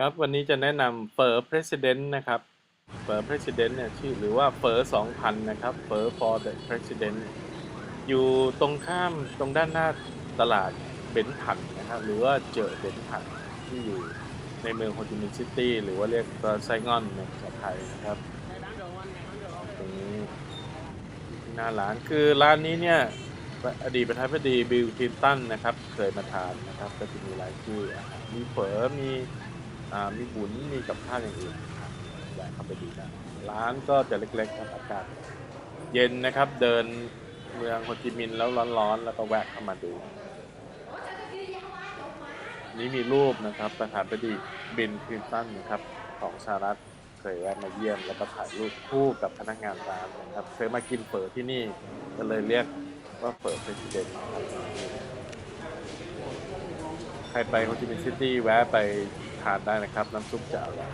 ครับวันนี้จะแนะนำเฟอร์ President นะครับเฟอร์ President เนี่ยชื่อหรือว่าเฟอร์2,000นะครับเฟอร์ for the President อยู่ตรงข้ามตรงด้านหน้าตลาดเบนทันนะครับ หรือว่าเจอเบนทันที่อยู่ในเมืองโฮจิมินห์ซิตี้หรือว่าเรียกว่าไซงอนในภาษาไทยนะครับตรงนี้หน้าร้านคือร้านนี้เนี่ยอดีตประธานาธิบดีบิลคลินตันนะครับ เคยมาทานนะครับ ก็จะมีรายชื่อมีเฝอมี มีบุญมีกับข้าวอย่างอื่นอยากเข้าไปดูได้ร้านก็จะเล็กๆครับอากาศเย็นนะครับ เดินเมืองโฮจิมินห์แล้วร้อนๆ แล้วก็แวะเข้ามาดู นี่มีรูปนะครับประธานบดีบิลคลินตันนะครับ ของสหรัฐเคยแวะมาเยี่ยม แล้วก็ถ่ายรูปคู่กับพนักงานร้านนะครับเคยมากินเฝอที่นี่ก็เลยเรียกว่าเฝอเพรสิเดนต์ใครไปโฮจิมินห์ซิตี้แวะไป ทานได้นะครับ น้ำซุปจะอร่อย